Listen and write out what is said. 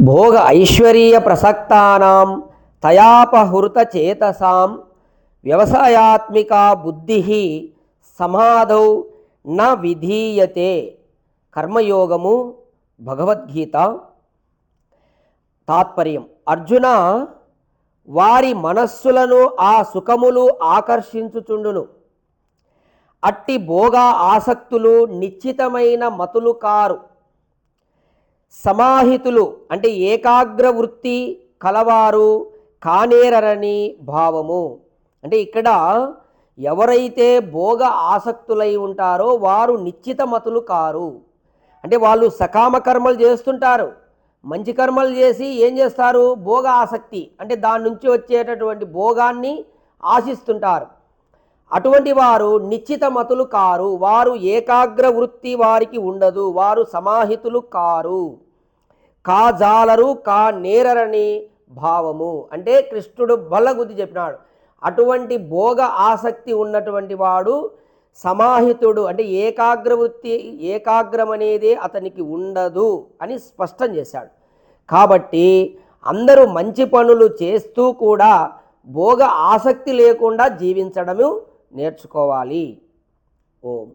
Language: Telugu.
భోగ ఐశ్వర్య ప్రసక్తానాం తయాపహృత చేతసాం. వ్యవసాయాత్మిక బుద్ధి సమాధౌ న విధీయతే. కర్మయోగము భగవద్గీత. తాత్పర్యం. అర్జున వారి మనస్సులను ఆ సుఖములు ఆకర్షించుచుండును. అట్టి భోగ ఆసక్తులు నిశ్చితమైన మతులు కారు. సమాహితులు అంటే ఏకాగ్ర వృత్తి కలవారు కానేరరని భావము. అంటే ఇక్కడ ఎవరైతే భోగ ఆసక్తులై ఉంటారో వారు నిశ్చిత మతులు కారు. అంటే వాళ్ళు సకామ కర్మలు చేస్తుంటారు. మంచి కర్మలు చేసి ఏం చేస్తారు? భోగ ఆసక్తి అంటే దాని నుంచి వచ్చేటటువంటి భోగాన్ని ఆశిస్తుంటారు. అటువంటి వారు నిశ్చిత మతులు కారు. వారు ఏకాగ్ర వృత్తి వారికి ఉండదు. వారు సమాహితులు కారు. కాజాలరు కా నేరరని భావము. అంటే కృష్ణుడు బల్లగుద్ది చెప్పినాడు. అటువంటి భోగ ఆసక్తి ఉన్నటువంటి వాడు సమాహితుడు. అంటే ఏకాగ్ర వృత్తి ఏకాగ్రం అనేది అతనికి ఉండదు అని స్పష్టం చేశాడు. కాబట్టి అందరూ మంచి పనులు చేస్తూ కూడా భోగ ఆసక్తి లేకుండా జీవించడము నేర్చుకోవాలి. ఓం.